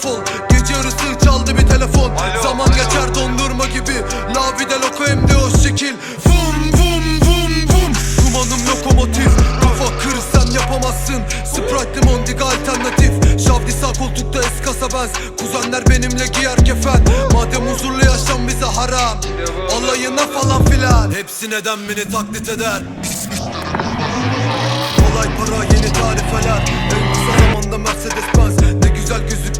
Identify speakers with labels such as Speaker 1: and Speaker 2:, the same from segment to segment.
Speaker 1: defol Gece yarısı çaldı bir telefon. Zaman geçer dondurma gibi. La vida loco hem de o şekil. Vum vum vum vum. Dumanım lokomotif. Kafa kır sen yapamazsın. Sprite limondiga alternatif. Şavdi sağ koltukta eskasa benz Kuzenler benimle giyer kefen Madem huzurlu yaşam bize haram. Alayına falan filan. Hepsi neden beni taklit eder? Kolay para yeni tarifeler En kısa zamanda Mercedes Benz Ne güzel gözüktün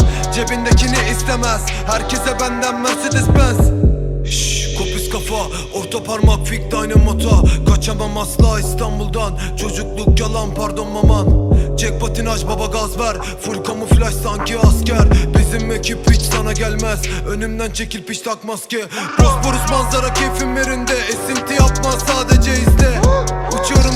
Speaker 1: Cebindekini istemez. Herkese benden Mercedes Benz. Şşş kopuz kafa. Orta parmak fik dynamota. Kaçamam asla İstanbul'dan. Çocukluk yalan pardon maman. Çek patinaj baba gaz ver. Full kamuflaj sanki asker. Bizim ekip hiç sana gelmez. Önümden çekil piş tak maske. Bosporus manzara keyfim yerinde. Esinti yapma sadece izle. Uçuyorum